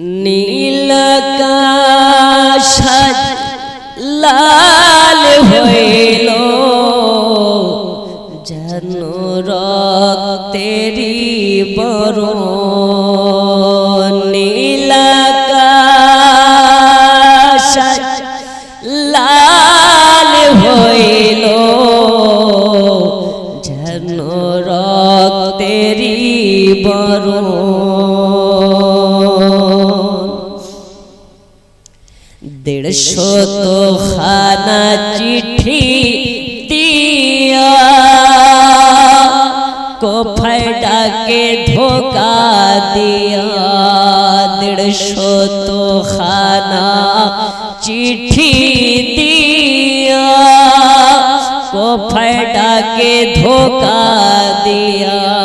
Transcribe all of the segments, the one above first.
নীলকাশ লাল দেড়শো তো খানা চিঠি দিয়া। কোফায় ডাকে ধোকা দিয়া। দেড়শো তো খানা চিঠি দিয়া। কোফায় ডাকে ধোকা দিয়া।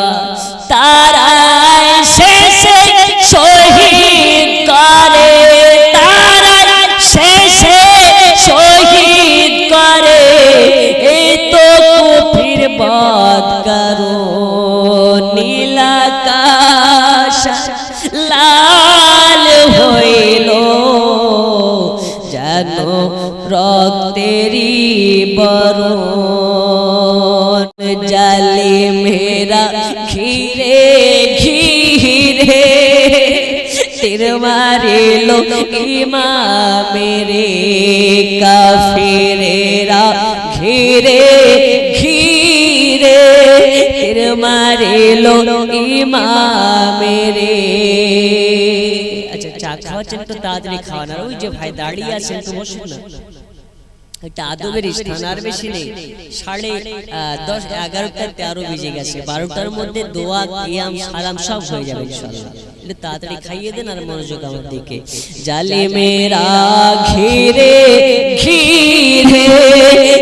ইমা মেরে, কাফিরেরা ঘিরে ঘিরে তীর মারিলো ইমা মেরে। আচ্ছা চা খাওয়াচ্ছেন একটু তাড়াতাড়ি ওই যে ভাই দাঁড়িয়ে আছেন তো, বসুন না। এটা আদবের স্থান, আর বেশি নেই। সাড়ে দশ এগারোটা বেজে গেছে। বারোটার মধ্যে দোয়া কিয়াম সালাম সব হয়ে যাবে ইনশাল্লাহ একটু তাড়াতাড়ি খাইয়ে দেন আর মনোযোগ আমার দিকে। জালি মেরা ঘিরে ঘিরে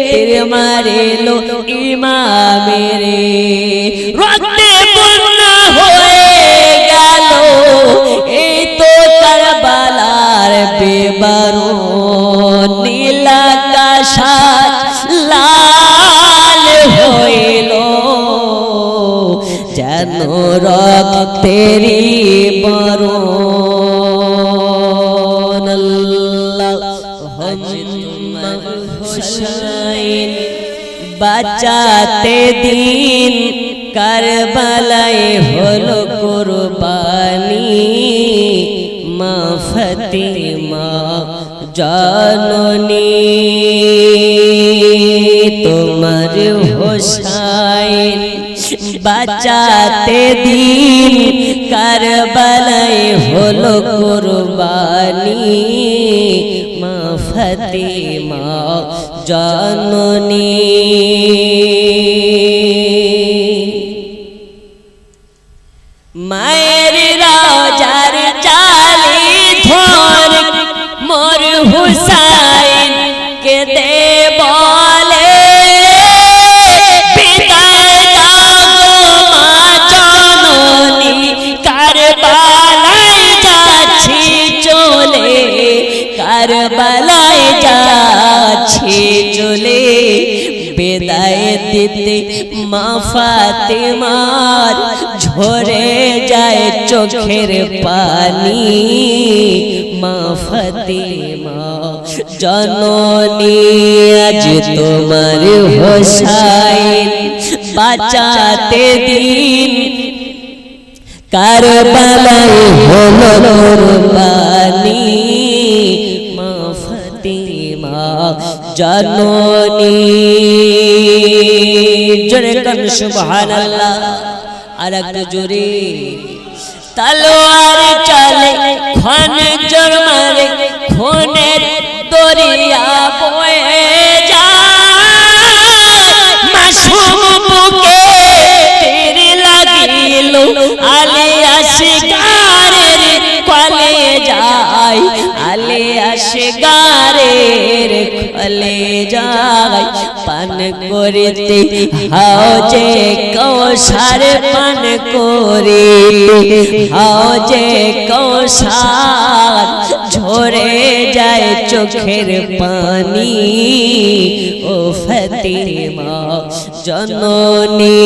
তেরে মারে লো ইমা মেরে রক্তে বন্যা হয়ে গেল এই তো কারবালার বেবারো নীলাকাশ লাল হইল যেন রক্তেরি বাঁচাতে দিন। কারবালায় হলো কুরবানি। মা ফতিমা জাননী। তোমার হোসাইন বাঁচাতে দিন। কারবালায় হলো কুরবানি। মা ফতিমা জাননী। মায়ের রাজার চালি ধর মোর হুসাইন কে দে বলে মা জননী কারবালায় যাচ্ছি দিতে মা ফাতেমার ঝরে যায় চোখের পানি। মা ফাতেমা জননী আজ তোমার হোসাইন, বাঁচাতে দিন। কারবালায় হলো কুরবানি। জননী। জোরে কান, সুবহানাল্লাহ। আর একটু জোরে। তলোয়ার চলে খন জোর মারে খুনের দরিয়া বয়ে আলিয়া শিকারের কলে যায়। আলিয়া শিকারের কলে যায়, পান করিতে হাও যে কৌশার পান করিতে হাও যে কৌশার ঝরে যায় চোখের পানি। ও ফতিমা, জননী,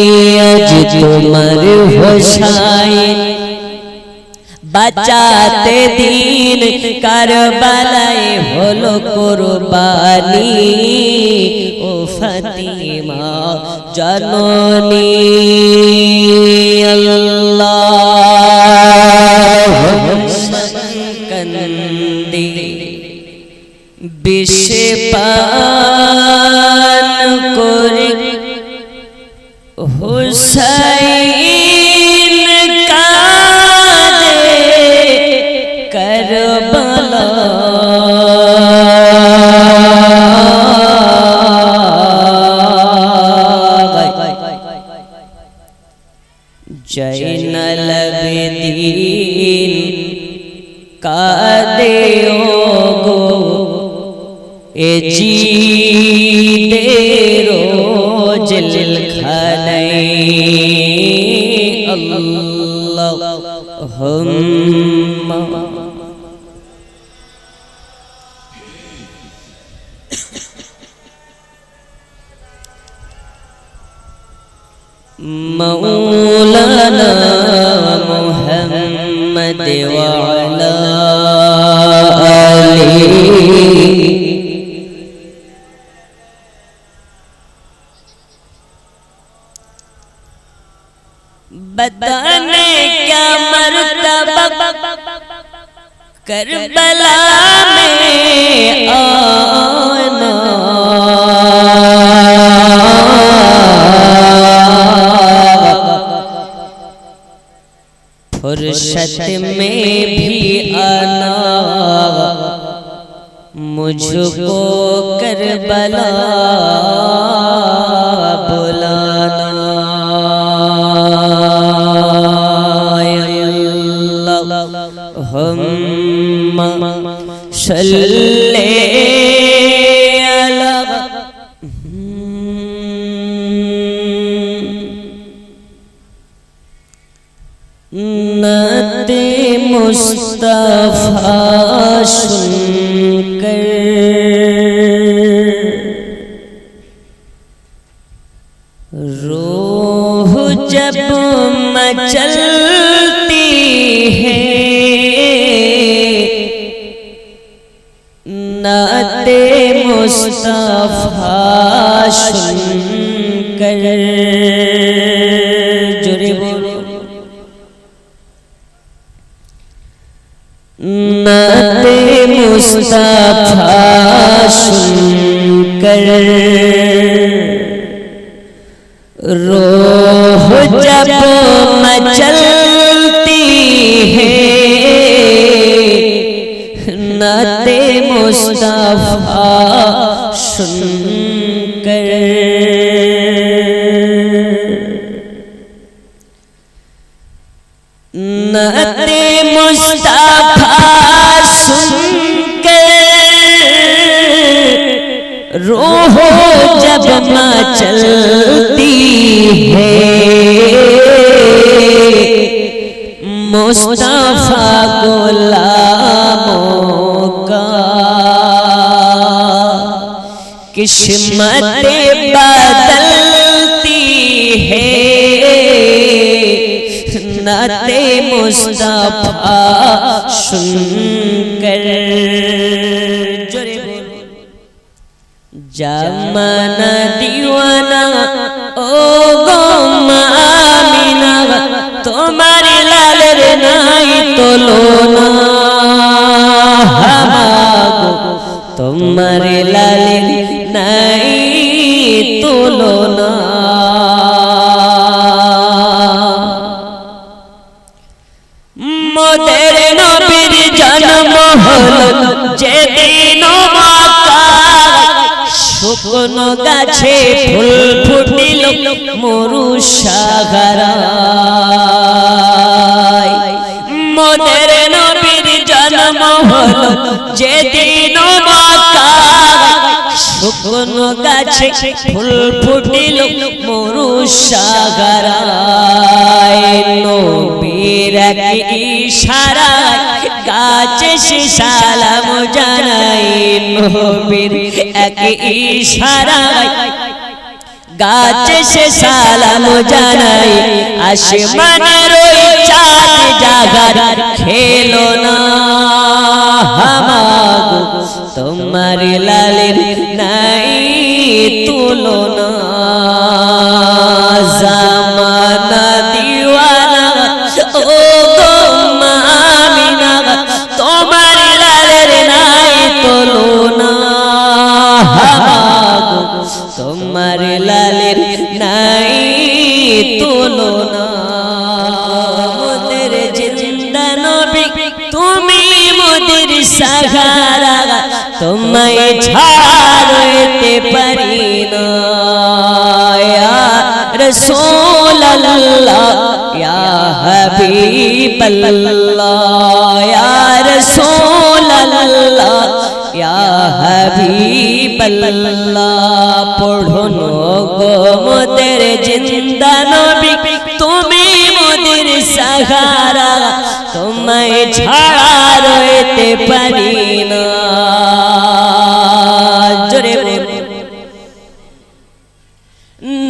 আজ তোমার হোসাইন বাঁচাতে দিন কারবালায় হলো কোরবানি। ও ফাতিমা জননী কন্দে বিষে পান করে। হুসাইন এ জি রোজ খানাই আল্লাহ بتانے کیا مرتبہ کربلا میں آنا۔ فرشت میں بھی آنا۔ مجھ کو کربلا نت مصطفیٰ سن کر روح جب مچلتی ہے مصطفیٰ سن کر جرے بولو نعت مصطفیٰ سن کر روح جب مچل سن کر نعت مصطفیٰ سن کر روح جب مچلتی ہے۔ مصطفیٰ گلاب किस्मत बदलती है नाते मुस्तफा सुनकर जमाना दीवाना ओ गोमा मीना तुम्हारे लाल नाई तो लो গাছে ফুল ফুটিল মরু সাগরায় মোদের নবীর জন্ম হলো যেদিন শুকনো গাছে ফুল ফুটিল মরু সাগরায় নবীর এক গাছে সে জানাই নবীর এক ইশারায়। গাছে সে সালাম জানাই, আসমানের ওই চাঁদ জাগার খেলো না। তোমার লালের নাই তুলনা। মোদের সাহারা তোমায় ছাড়তে পারি না রসোল ইয়া হাবিব ইয়া রসোল ইয়া হাবিব পড়ুন গো মোদের জিন্দা নবী, তুমি মোদের সাহারা তোমায় ছাড়া পেতে পারি না জোরে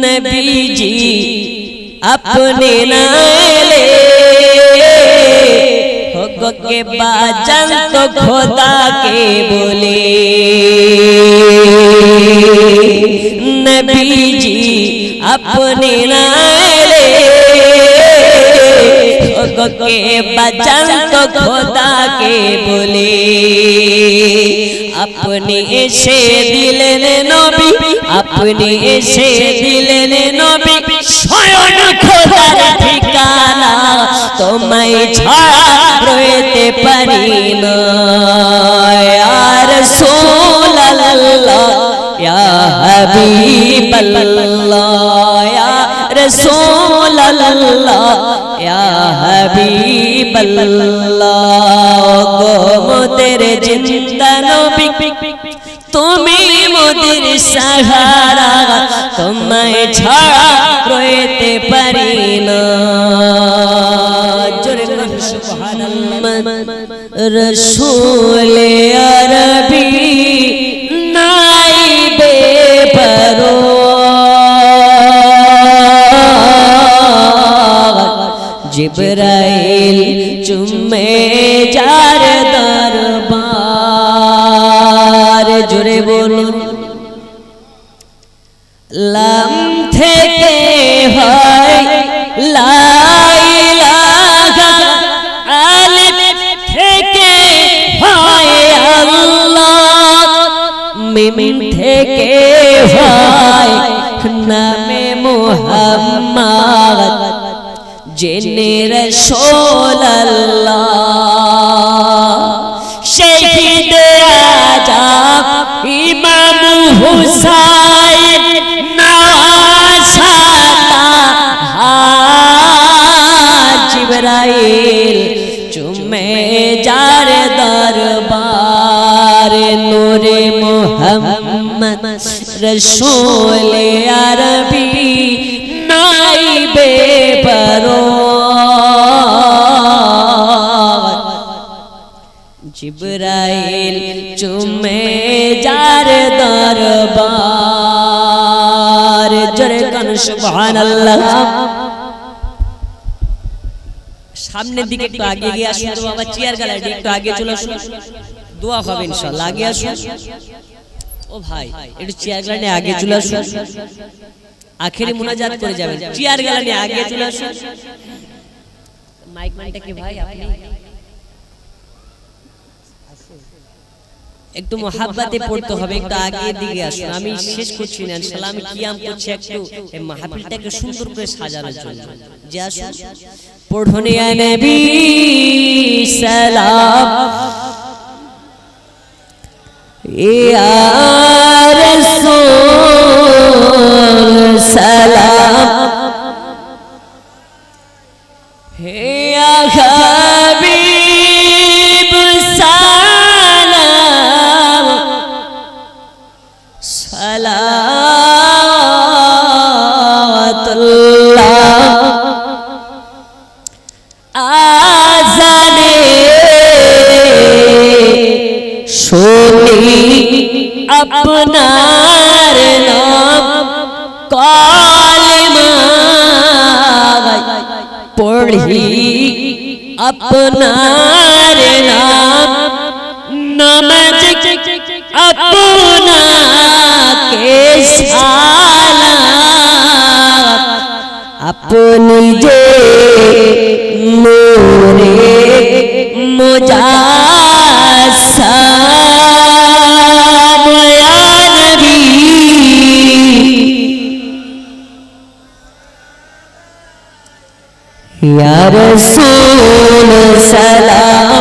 নবী জি اپنے نائلے ہوگو کے باجن تو خدا کے بولے۔ نبی جی اپنے نائلے के बचन तो खुदा के बोले अपने এসে দিলেন নবী আপনি এসে দিলেন নবী স্বয়ং খোদার ঠিকানা তোমায় ছাড়া রইতে পারি না আর সোল্লাহ ইয়া হাবিবাল্লাহ ইয়া রাসূলুল্লাহ ইয়া হাবিবাল্লাহ গো মোদের জিন্দা নবী। তুমি মোদের সাহারা, তোমায় ছাড়া রইতে পারি না। জোরে সুবহানাল্লাহ রসূল জিবরাইল চুমে যার দরবার। জুড়ে বলুন, লাম থেকে হয় লাইলাহা আলিফ থেকে হয় আল্লাহ। মিম থেকে হয় নামে মুহাম্মদ। জেনে রসোল্লাহ শহীদ আজম ইমাম হুসাইন জিবরাইল চুমে যার দরবার নূরে মোহাম্মদ রসূল। জিবরাইল চুমে যার দরবার। জোরে কান সুবহানাল্লাহ। সামনের দিকে একটু আগে গিয়ে আসুন তো বাবা চেয়ার গ্যালারি একটু আগে চলে আসুন। দোয়া হবে ইনশাআল্লাহ আগে আসুন। ও ভাই একটু চেয়ার গ্যালারি আগে চলে আসুন। আখেরি মুনাজাত করে যাবেন। চেয়ার গ্যালারি আগে চলে আসুন। মাইক মাইকটা কি ভাই আপনি? একটু মহাব্বাতে পড়তে হবে একটু আগে দিকে আসুন। আমি শেষ করছি না ইনশাআল্লাহ আমি কিয়াম করছি একটু এই মাহফিলটাকে সুন্দর করে সাজানোর জন্য। যে আসুন পড়ুন ইয়া নবী সালাম। ইয়া রাসূল সালাম। শুনি আপনার নাম কলমা পড়ি। আপনার নাম নমজ আপনাকে সালাম আপনি যে নূরে মুজাসসাম یا رسول سلام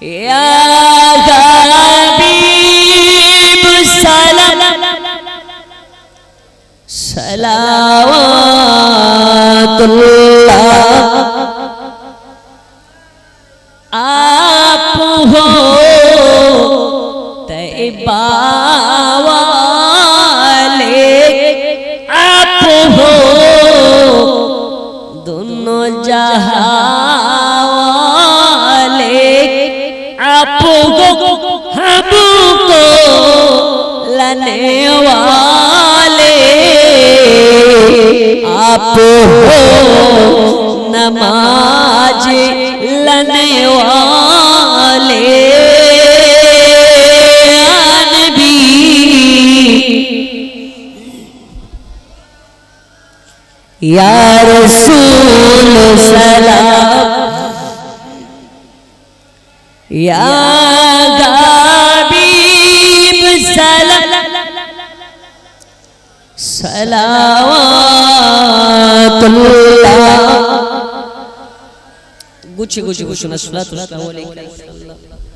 یا حبیب سلام سلام اللہ آپ ہو हमको लने वाले आप हो नमाज लने वाले नबी या रसूल হচ্ছে গোছে গোছে না সালাতু আলাইহি